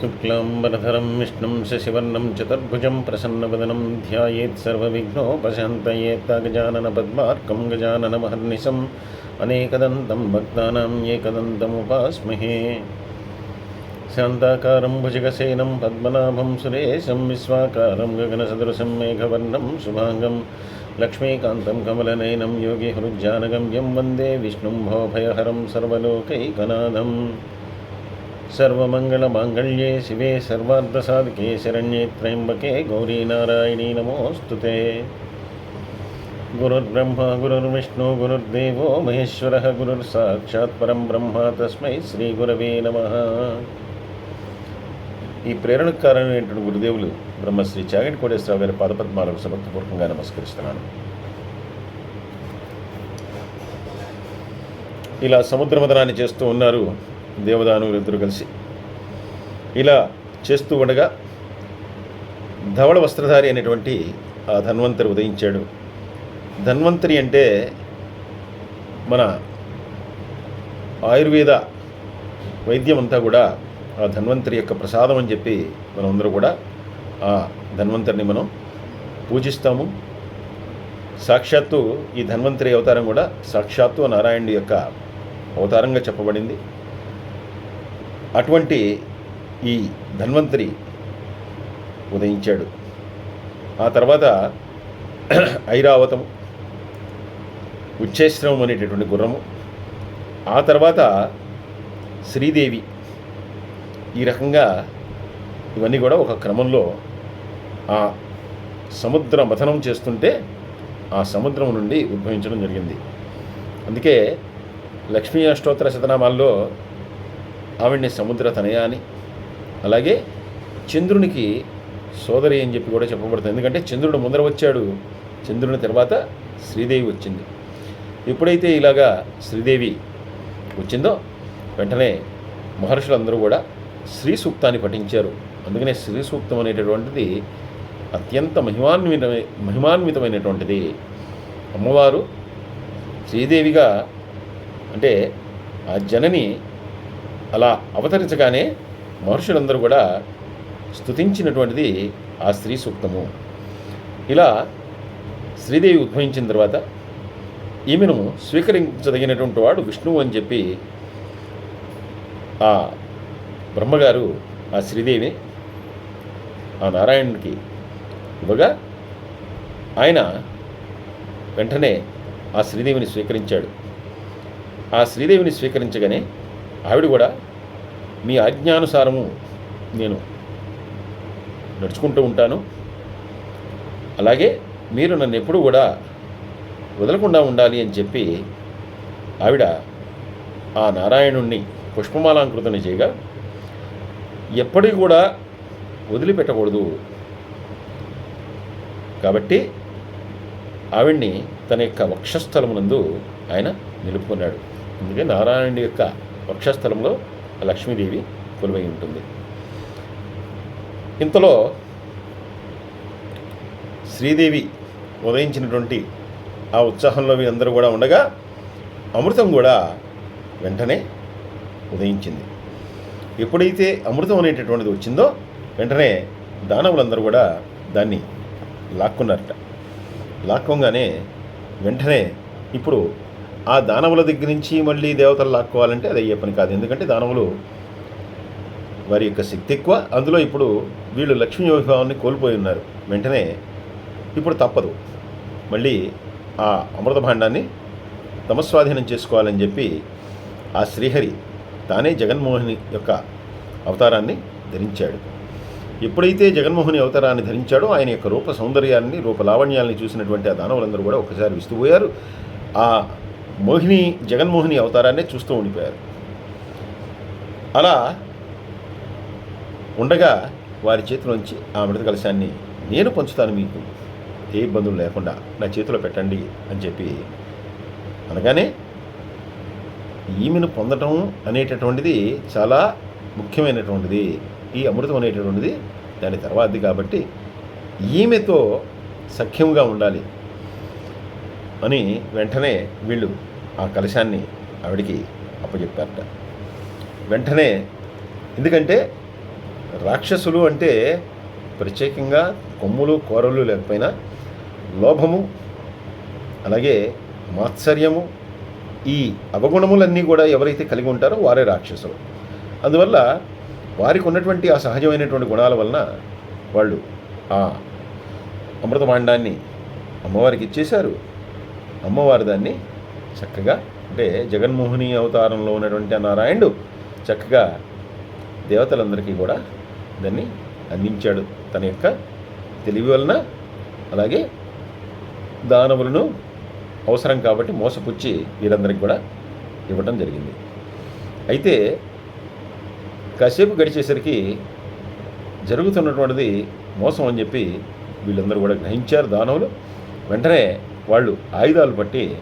शुक्लाम्बरधरं विष्णुं शशिवर्णं चतुर्भुजं प्रसन्नवदनं ध्यायेत् सर्वविघ्नोपशान्तयेत् गजाननपद्मार्कं गजाननमहर्निशम् अनेकदन्तं भक्तानाम् एकदन्तमुपास्महे। शान्ताकारं भुजगसेनं पद्मनाभं सुरेशं विश्वाकारं गगनसदृशं मेघवर्णं शुभाङ्गं लक्ष्मीकान्तं कमलनयनं योगिहृज्जानगं यं वंदे विष्णुं भवभयहरं सर्वलोकैकनाथम्। సర్వమంగళమాంగళ్యే శివే సర్వార్థసాధకే శరణ్యే త్రయంబకే గౌరీ నారాయణీ నమోస్తుతే గురుర్బ్రహ్మ గురుర్విష్ణు గురుర్దేవో మహేశ్వర గురుర్ సాక్షాత్ పరం బ్రహ్మ తస్మై శ్రీ గురవే నమ. ఈ ప్రేరణకు కారణమైనటువంటి గురుదేవులు బ్రహ్మశ్రీ చాగటి కోటేశ్వరరావు గారి పాదపద్మాలకు సమర్థపూర్వకంగా నమస్కరిస్తున్నాను. ఇలా సముద్ర మదనాన్ని చేస్తూ ఉన్నారు దేవదానువులు ఇద్దరు కలిసి ఇలా చేస్తూ ఉండగా ధవళ వస్త్రధారి అనేటువంటి ఆ ధన్వంతరి ఉదయించాడు. ధన్వంతరి అంటే మన ఆయుర్వేద వైద్యం అంతా కూడా ఆ ధన్వంతరి యొక్క ప్రసాదం అని చెప్పి మనమందరూ కూడా ఆ ధన్వంతరిని మనం పూజిస్తాము. సాక్షాత్తు ఈ ధన్వంతరి అవతారం కూడా సాక్షాత్తు నారాయణుడి యొక్క అవతారంగా చెప్పబడింది. అటువంటి ఈ ధన్వంతరి ఉదయించాడు. ఆ తర్వాత ఐరావతము ఉచ్చేశ్రవం అనేటటువంటి గుర్రము ఆ తర్వాత శ్రీదేవి ఈ రకంగా ఇవన్నీ కూడా ఒక క్రమంలో ఆ సముద్ర మథనం చేస్తుంటే ఆ సముద్రం నుండి ఉద్భవించడం జరిగింది. అందుకే లక్ష్మీ అష్టోత్తర శతనామాల్లో ఆవిడ్ని సముద్ర తనయ అని అలాగే చంద్రునికి సోదరి అని చెప్పి కూడా చెప్పబడుతుంది. ఎందుకంటే చంద్రుడు ముందర వచ్చాడు. చంద్రుని తర్వాత శ్రీదేవి వచ్చింది. ఎప్పుడైతే ఇలాగా శ్రీదేవి వచ్చిందో వెంటనే మహర్షులందరూ కూడా శ్రీ సూక్తాన్ని పఠించారు. అందుకనే శ్రీ సూక్తం అనేటటువంటిది అత్యంత మహిమాన్విత మహిమాన్వితమైనటువంటిది. అమ్మవారు శ్రీదేవిగా అంటే ఆ జనని అలా అవతరించగానే మహర్షులందరూ కూడా స్తుతించినటువంటిది ఆ స్త్రీ సూక్తము. ఇలా శ్రీదేవి ఉద్భవించిన తర్వాత ఈమెను స్వీకరించదగినటువంటి వాడు విష్ణువు అని చెప్పి ఆ బ్రహ్మగారు ఆ శ్రీదేవిని ఆ నారాయణుడికి ఇవ్వగా ఆయన వెంటనే ఆ శ్రీదేవిని స్వీకరించాడు. ఆ శ్రీదేవిని స్వీకరించగానే ఆవిడ కూడా మీ ఆజ్ఞానుసారము నేను నడుచుకుంటూ ఉంటాను. అలాగే మీరు నన్ను ఎప్పుడు కూడా వదలకుండా ఉండాలి అని చెప్పి ఆవిడ ఆ నారాయణుణ్ణి పుష్పమాలాంకృతని చేయగా ఎప్పటికి కూడా వదిలిపెట్టకూడదు. కాబట్టి ఆవిడ్ని తన యొక్క వక్షస్థలమునందు ఆయన నిలుపుకున్నాడు. అందుకే నారాయణుడి యొక్క వక్షస్థలంలో ఆ లక్ష్మీదేవి కొలువై ఉంటుంది. ఇంతలో శ్రీదేవి ఉదయించినటువంటి ఆ ఉత్సాహంలో వీరందరూ కూడా ఉండగా అమృతం కూడా వెంటనే ఉదయించింది. ఎప్పుడైతే అమృతం అనేటటువంటిది వచ్చిందో వెంటనే దానవులందరూ కూడా దాన్ని లాక్కున్నారట. లాక్కోగానే వెంటనే ఇప్పుడు ఆ దానవుల దగ్గర నుంచి మళ్ళీ దేవతలు లాక్కోవాలంటే అది అయ్యే పని కాదు. ఎందుకంటే దానవులు వారి యొక్క శక్తి ఎక్కువ. అందులో ఇప్పుడు వీళ్ళు లక్ష్మీ వైభవాన్ని కోల్పోయి ఉన్నారు. వెంటనే ఇప్పుడు తప్పదు. మళ్ళీ ఆ అమృత భాండాన్ని తమ స్వాధీనం చేసుకోవాలని చెప్పి ఆ శ్రీహరి తానే జగన్మోహిని యొక్క అవతారాన్ని ధరించాడు. ఎప్పుడైతే జగన్మోహిని అవతారాన్ని ధరించాడో ఆయన యొక్క రూప సౌందర్యాన్ని రూప లావణ్యాలని చూసినటువంటి ఆ దానవులందరూ కూడా ఒకసారి విస్తుపోయారు. ఆ మోహిని జగన్మోహిని అవతారాన్ని చూస్తూ ఉండిపోయారు. అలా ఉండగా వారి చేతిలోంచి ఆ మృత కలశాన్ని నేను పంచుతాను మీకు. ఏ ఇబ్బందులు లేకుండా నా చేతిలో పెట్టండి అని చెప్పి అనగానే ఈమెను పొందటం అనేటటువంటిది చాలా ముఖ్యమైనటువంటిది. ఈ అమృతం అనేటటువంటిది దాని తర్వాతది కాబట్టి ఈమెతో సఖ్యంగా ఉండాలి. అని వెంటనే వీళ్ళు ఆ కలశాన్ని ఆవిడికి అప్పచెప్పారట వెంటనే ఎందుకంటే రాక్షసులు అంటే ప్రత్యేకంగా కొమ్ములు కూరలు లేకపోయినా లోభము అలాగే మాత్సర్యము ఈ అవగుణములన్నీ కూడా ఎవరైతే కలిగి ఉంటారో వారే రాక్షసులు. అందువల్ల వారికి ఉన్నటువంటి ఆ సహజమైనటువంటి గుణాల వలన వాళ్ళు ఆ అమృతమాండాన్ని అమ్మవారికి ఇచ్చేశారు. అమ్మవారు దాన్ని చక్కగా అంటే జగన్మోహిని అవతారంలో ఉన్నటువంటి నారాయణుడు చక్కగా దేవతలందరికీ కూడా దాన్ని అందించాడు. తన యొక్క తెలివి వలన అలాగే దానవులను అవసరం కాబట్టి మోసపుచ్చి వీరందరికి కూడా ఇవ్వటం జరిగింది. అయితే కాసేపు గడిచేసరికి జరుగుతున్నటువంటిది మోసం అని చెప్పి వీళ్ళందరూ కూడా గ్రహించారు దానవులు. వెంటనే వాళ్ళు ఆయుధాలు పట్టి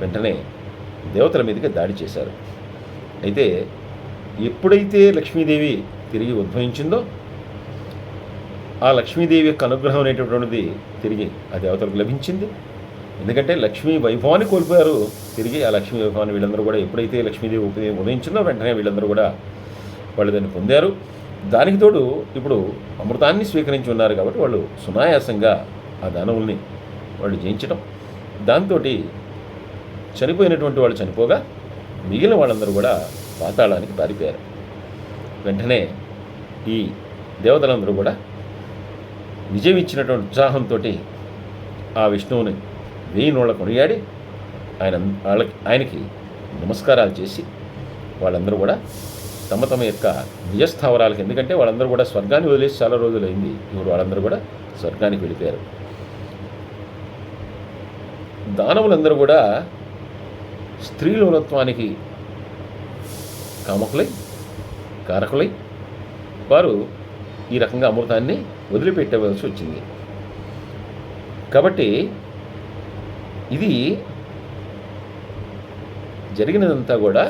వెంటనే దేవతల మీదకి దాడి చేశారు. అయితే ఎప్పుడైతే లక్ష్మీదేవి తిరిగి ఉద్భవించిందో ఆ లక్ష్మీదేవి యొక్క అనుగ్రహం అనేటటువంటిది తిరిగి ఆ దేవతలకు లభించింది. ఎందుకంటే లక్ష్మీ వైభవాన్ని కోల్పోయారు. తిరిగి ఆ లక్ష్మీ వైభవాన్ని వీళ్ళందరూ కూడా ఎప్పుడైతే లక్ష్మీదేవి ఉప- ఉదయించిందో వెంటనే వీళ్ళందరూ కూడా వాళ్ళు దాన్ని పొందారు. దానికి తోడు ఇప్పుడు అమృతాన్ని స్వీకరించి ఉన్నారు కాబట్టి వాళ్ళు సునాయాసంగా ఆ దానవుల్ని వాళ్ళు జయించడం దాంతో చనిపోయినటువంటి వాళ్ళు చనిపోగా మిగిలిన వాళ్ళందరూ కూడా పాతాళానికి పారిపోయారు. వెంటనే ఈ దేవతలందరూ కూడా విజయం ఇచ్చినటువంటి ఉత్సాహంతో ఆ విష్ణువుని వెయ్యి నోళ్ళ కొనియాడి ఆయన వాళ్ళకి ఆయనకి నమస్కారాలు చేసి వాళ్ళందరూ కూడా తమ తమ యొక్క నిజస్థావరాలకు ఎందుకంటే వాళ్ళందరూ కూడా స్వర్గాన్ని వదిలేసి చాలా రోజులు అయింది ఇప్పుడు వాళ్ళందరూ కూడా స్వర్గానికి వెళ్ళిపోయారు. దానవులందరూ కూడా స్త్రీలోలత్వానికి కామకులై కారకులై వారు ఈ రకంగా అమృతాన్ని వదిలిపెట్టవలసి వచ్చింది. కాబట్టి ఇది జరిగినదంతా కూడా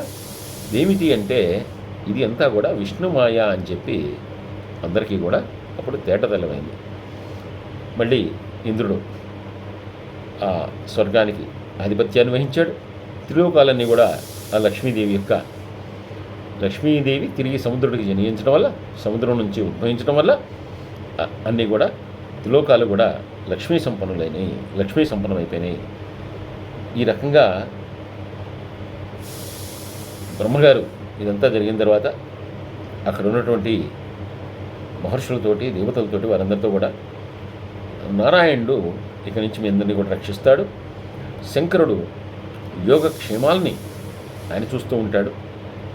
ఏమిటి అంటే ఇది అంతా కూడా విష్ణుమాయ అని చెప్పి అందరికీ కూడా అప్పుడు తేటతెల్లమైంది మళ్ళీ ఇంద్రుడు ఆ స్వర్గానికి ఆధిపత్యాన్ని వహించాడు. త్రిలోకాలన్నీ కూడా ఆ లక్ష్మీదేవి యొక్క లక్ష్మీదేవి తిరిగి సముద్రుడికి జనించడం వల్ల సముద్రం నుంచి ఉద్భవించడం వల్ల అన్నీ కూడా త్రిలోకాలు కూడా లక్ష్మీ సంపన్నులైనవి లక్ష్మీ సంపన్నమైపోయినాయి ఈ రకంగా బ్రహ్మగారు ఇదంతా జరిగిన తర్వాత అక్కడ ఉన్నటువంటి మహర్షులతోటి దేవతలతోటి వారందరితో కూడా నారాయణుడు ఇక నుంచి మీ అందరినీ కూడా రక్షిస్తాడు. శంకరుడు యోగక్షేమాల్ని ఆయన చూస్తూ ఉంటాడు.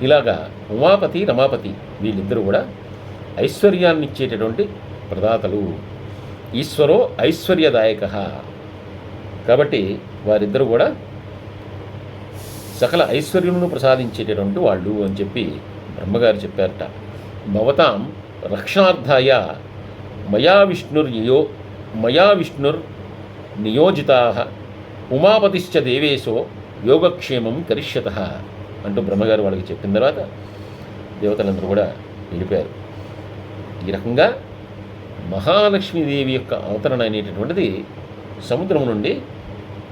ఇలాగా ఉమాపతి రమాపతి వీళ్ళిద్దరూ కూడా ఐశ్వర్యాన్ని ఇచ్చేటటువంటి ప్రదాతలు. ఈశ్వరో ఐశ్వర్యదాయక. కాబట్టి వారిద్దరూ కూడా సకల ఐశ్వర్యమును ప్రసాదించేటటువంటి వాళ్ళు అని చెప్పి బ్రహ్మగారు చెప్పారట. భవతాం రక్షణార్థాయ మయా విష్ణుర్యో మయా విష్ణుర్ నియోజితా ఉమాపతిశ్చ దేవేశో యోగక్షేమం కరిష్యత అంటూ బ్రహ్మగారు వాళ్ళకి చెప్పిన తర్వాత దేవతలందరూ కూడా వెళ్ళిపోయారు. ఈ రకంగా మహాలక్ష్మీదేవి యొక్క అవతరణ అనేటటువంటిది సముద్రం నుండి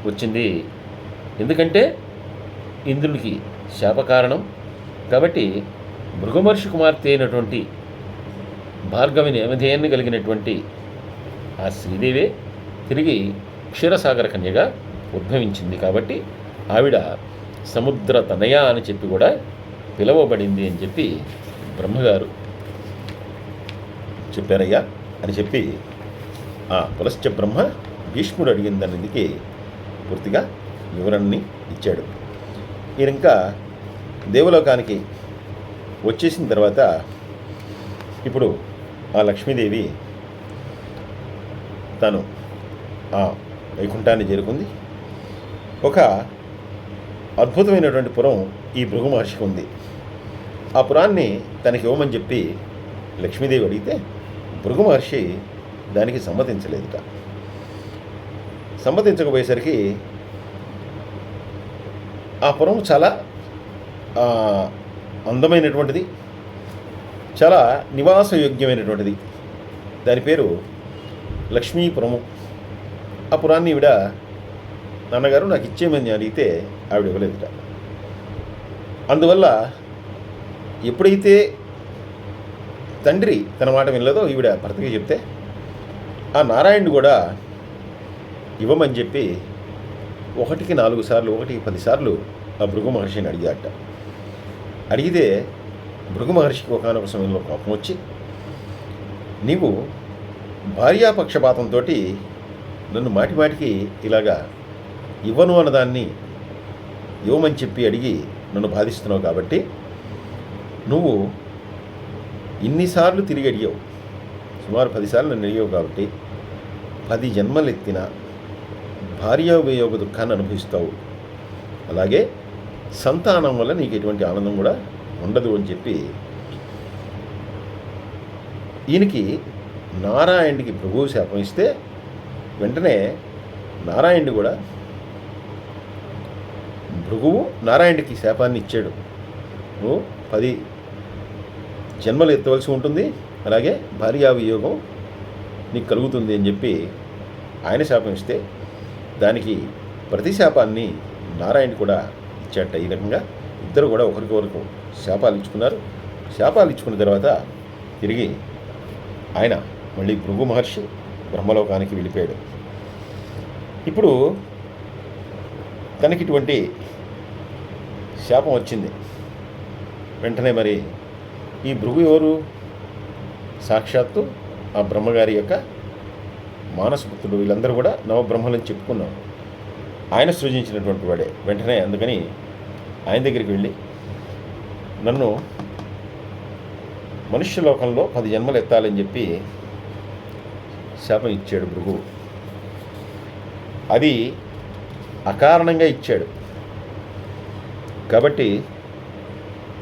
వచ్చింది. ఎందుకంటే ఇంద్రుడికి శాపకారణం కాబట్టి భృగుమర్షి కుమార్తె అయినటువంటి భార్గవి నేమధేయాన్ని కలిగినటువంటి ఆ శ్రీదేవే తిరిగి క్షీరసాగర కన్యగా ఉద్భవించింది కాబట్టి ఆవిడ సముద్ర తనయ అని చెప్పి కూడా పిలవబడింది అని చెప్పి బ్రహ్మగారు చెప్పారయ్యా అని చెప్పి ఆ పులశ్చ బ్రహ్మ భీష్ముడు అడిగిన పూర్తిగా వివరణని ఇచ్చాడు. ఈయన ఇంకా దేవలోకానికి వచ్చేసిన తర్వాత ఇప్పుడు ఆ లక్ష్మీదేవి తను ఆ వైకుంఠాన్ని చేరుకుంది. ఒక అద్భుతమైనటువంటి పురం ఈ భృగు మహర్షికి ఉంది. ఆ పురాన్ని తనకి ఇవ్వమని చెప్పి లక్ష్మీదేవి అడిగితే భృగు మహర్షి దానికి సమ్మతించలేదుట. సమ్మతించకపోయేసరికి ఆ పురం చాలా అందమైనటువంటిది చాలా నివాసయోగ్యమైనటువంటిది. దాని పేరు లక్ష్మీపురము. ఆ పురాన్ని ఈవిడ నాన్నగారు నాకు ఇచ్చేయమని అడిగితే ఆవిడ ఇవ్వలేదుట. అందువల్ల ఎప్పుడైతే తండ్రి తన మాట వినలేదో ఈవిడ భర్తకి చెప్తే ఆ నారాయణుడు కూడా ఇవ్వమని చెప్పి ఒకటికి నాలుగు సార్లు ఒకటికి పదిసార్లు ఆ భృగు మహర్షిని అడిగాట అడిగితే భృగు మహర్షికి ఒకనొక సమయంలో కోపం వచ్చి నీవు భార్యాపక్షపాతంతో నన్ను మాటి మాటికి ఇలాగా ఇవ్వను అన్నదాన్ని ఇవ్వమని చెప్పి అడిగి నన్ను బాధిస్తున్నావు కాబట్టి నువ్వు ఇన్నిసార్లు తిరిగి అడిగావు. సుమారు పదిసార్లు నన్ను అడిగావు కాబట్టి పది జన్మలు ఎత్తిన భార్యావియోగ దుఃఖాన్ని అనుభవిస్తావు. అలాగే సంతానం వల్ల నీకు ఎటువంటి ఆనందం కూడా ఉండదు అని చెప్పి ఈయనకి నారాయణుడికి ప్రభువు శాపం ఇస్తే వెంటనే నారాయణుడు కూడా భృగువు నారాయణుడికి శాపాన్ని ఇచ్చాడు. నువ్వు పది జన్మలు ఎత్తవలసి ఉంటుంది. అలాగే భార్యా వియోగం నీకు కలుగుతుంది అని చెప్పి ఆయన శాపం ఇస్తే దానికి ప్రతి శాపాన్ని నారాయణ కూడా ఇచ్చాట. ఈ రకంగా ఇద్దరు కూడా ఒకరికొకరికి శాపాలు ఇచ్చుకున్నారు. శాపాలు ఇచ్చుకున్న తర్వాత తిరిగి ఆయన మళ్ళీ భృగు మహర్షి బ్రహ్మలోకానికి వెళ్ళిపోయాడు. ఇప్పుడు తనకి ఇటువంటి శాపం వచ్చింది. వెంటనే మరి ఈ భృగు ఎవరు? సాక్షాత్తు ఆ బ్రహ్మగారి యొక్క మానసపుత్రుడు. వీళ్ళందరూ కూడా నవబ్రహ్మలని చెప్పుకున్నాం. ఆయన సృజించినటువంటి వాడే. వెంటనే అందుకని ఆయన దగ్గరికి వెళ్ళి నన్ను మనుష్య లోకంలో పది జన్మలు ఎత్తాలని చెప్పి శాపం ఇచ్చాడు భృగువు. అది అకారణంగా ఇచ్చాడు. కాబట్టి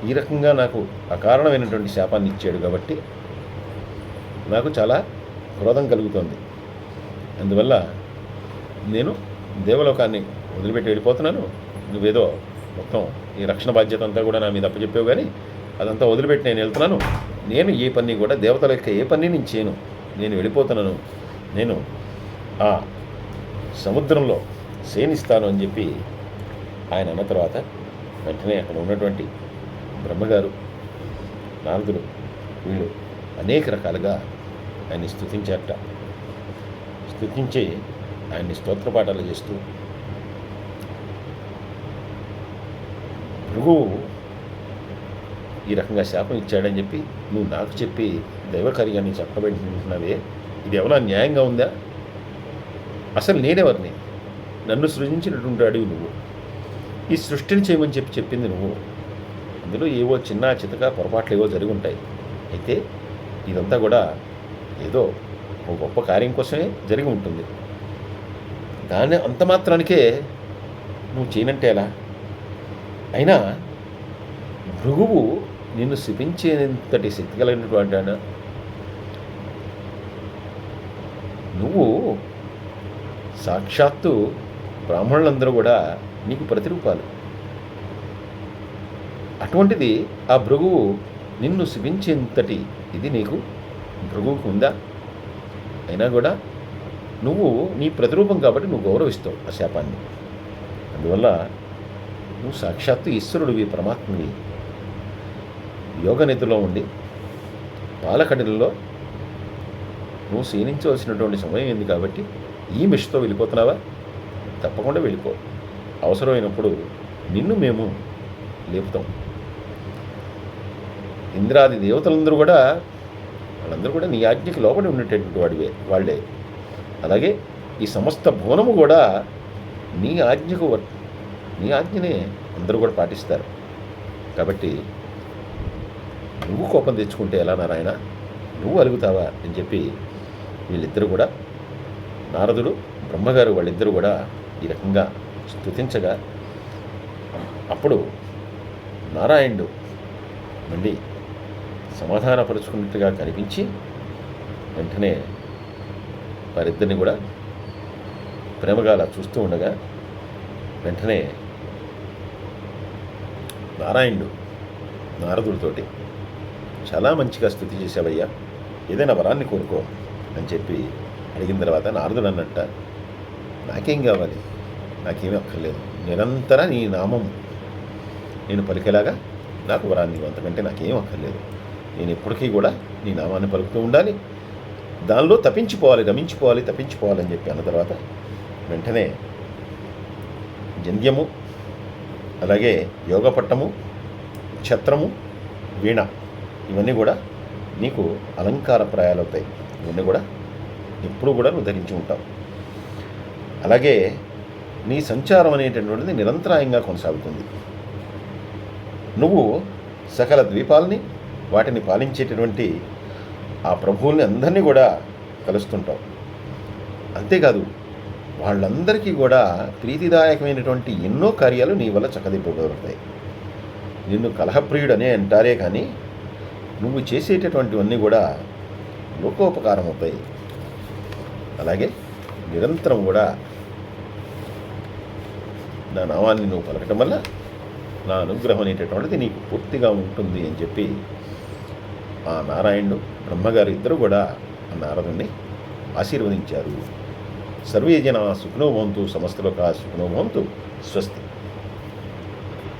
ఈ రకంగా నాకు అకారణమైనటువంటి శాపాన్ని ఇచ్చాడు కాబట్టి నాకు చాలా క్రోధం కలుగుతోంది. అందువల్ల నేను దేవలోకాన్ని వదిలిపెట్టి వెళ్ళిపోతున్నాను. నువ్వేదో మొత్తం ఈ రక్షణ బాధ్యత అంతా కూడా నా మీద అప్పచెప్పావు కానీ అదంతా వదిలిపెట్టి నేను వెళ్తున్నాను. నేను ఏ పని కూడా దేవతల యొక్క ఏ పని నేను చేయను. నేను వెళ్ళిపోతున్నాను. నేను ఆ సముద్రంలో సేనిస్తాను అని చెప్పి ఆయన అన్న తర్వాత వెంటనే అక్కడ ఉన్నటువంటి బ్రహ్మగారు నారదుడు వీళ్ళు అనేక రకాలుగా ఆయన్ని స్థుతించారట స్థుతించి ఆయన్ని స్తోత్రపాఠాలు చేస్తూ భృగువు ఈ రకంగా శాపం ఇచ్చాడని చెప్పి నువ్వు నాకు చెప్పి దైవకార్యాన్ని చెప్పబెట్టినవే ఇది ఏమైనా న్యాయంగా ఉందా? అసలు నేనెవరిని? నన్ను సృజించినటువంటి అడివి నువ్వు. ఈ సృష్టిని చేయమని చెప్పి చెప్పింది నువ్వు. అందులో ఏవో చిన్న చితక పొరపాట్లు ఏవో జరిగి ఉంటాయి. అయితే ఇదంతా కూడా ఏదో ఒక గొప్ప కార్యం కోసమే జరిగి ఉంటుంది. దాన్ని అంత మాత్రానికే నువ్వు చేయనంటే ఎలా? అయినా భృగువు నిన్ను శిపించేంతటి శక్తి కలిగినటువంటి ఆయన. నువ్వు సాక్షాత్తు బ్రాహ్మణులందరూ కూడా నీకు ప్రతిరూపాలు. అటువంటిది ఆ భృగువు నిన్ను శిపించేంతటి ఇది నీకు? భృగువుకు ఉందా? అయినా కూడా నువ్వు నీ ప్రతిరూపం కాబట్టి నువ్వు గౌరవిస్తావు ఆ శాపాన్ని. అందువల్ల నువ్వు సాక్షాత్తు ఈశ్వరుడివి పరమాత్మవి యోగనిధిలో ఉండి పాలకడిలో నువ్వు క్షీణించవలసినటువంటి సమయం ఏంది కాబట్టి ఈ మిషతో వెళ్ళిపోతున్నావా? తప్పకుండా వెళ్ళిపో. అవసరమైనప్పుడు నిన్ను మేము లేపుతాం. ఇంద్రాది దేవతలందరూ కూడా వాళ్ళందరూ కూడా నీ ఆజ్ఞకి లోపలి ఉండేటటువంటి వాడివే వాళ్ళే. అలాగే ఈ సమస్త భువనము కూడా నీ ఆజ్ఞకు వ- నీ ఆజ్ఞనే అందరూ కూడా పాటిస్తారు. కాబట్టి నువ్వు కోపం తెచ్చుకుంటే ఎలా నారాయణ నువ్వు అలుగుతావా? అని చెప్పి వీళ్ళిద్దరూ కూడా నారదుడు బ్రహ్మగారు వాళ్ళిద్దరూ కూడా ఈ రకంగా స్తుతించగా అప్పుడు నారాయణుడు మళ్ళీ సమాధానపరుచుకున్నట్టుగా కనిపించి వెంటనే వారిద్దరిని కూడా ప్రేమగా అలా చూస్తూ ఉండగా వెంటనే నారాయణుడు నారదుడితోటి చాలా మంచిగా స్థుతి చేసావయ్యా ఏదైనా వరాన్ని కోరుకో అని చెప్పి అడిగిన తర్వాత నారదుడు అన్నట్ట నాకేం కావాలి? నాకేమీ అక్కర్లేదు. నిరంతర నీ నామం నేను పలికేలాగా నాకు వరాన్ని అంతకంటే నాకేం అక్కర్లేదు. నేను ఎప్పటికీ కూడా నీ నామాన్ని పలుకుతూ ఉండాలి. దానిలో తప్పించిపోవాలి రమించిపోవాలి తప్పించిపోవాలని చెప్పి అన్న తర్వాత వెంటనే జంధ్యము అలాగే యోగపట్టము ఛత్రము వీణ ఇవన్నీ కూడా నీకు అలంకారప్రాయాలు అవుతాయి ఇవన్నీ కూడా ఎప్పుడు కూడా నువ్వు ధరించి ఉంటావు. అలాగే నీ సంచారం అనేటటువంటిది నిరంతరాయంగా కొనసాగుతుంది. నువ్వు సకల ద్వీపాలని వాటిని పాలించేటటువంటి ఆ ప్రభువుల్ని అందరినీ కూడా కలుస్తుంటావు. అంతేకాదు వాళ్ళందరికీ కూడా ప్రీతిదాయకమైనటువంటి ఎన్నో కార్యాలు నీ వల్ల చక్కదిప్పగలుగుతాయి నిన్ను కలహప్రియుడనే అంటారే కానీ నువ్వు చేసేటటువంటివన్నీ కూడా లోకోపకారం అవుతాయి అలాగే నిరంతరం కూడా నా నామాన్ని నువ్వు పలకటం వల్ల నా అనుగ్రహం అనేటటువంటిది నీకు పూర్తిగా ఉంటుంది అని చెప్పి ఆ నారాయణుడు బ్రహ్మగారు ఇద్దరు కూడా ఆ నారదుణ్ణి ఆశీర్వదించారు. సర్వే జన సుఖనోభవంతు సమస్తలోక సుఖనోభవంతు స్వస్తి.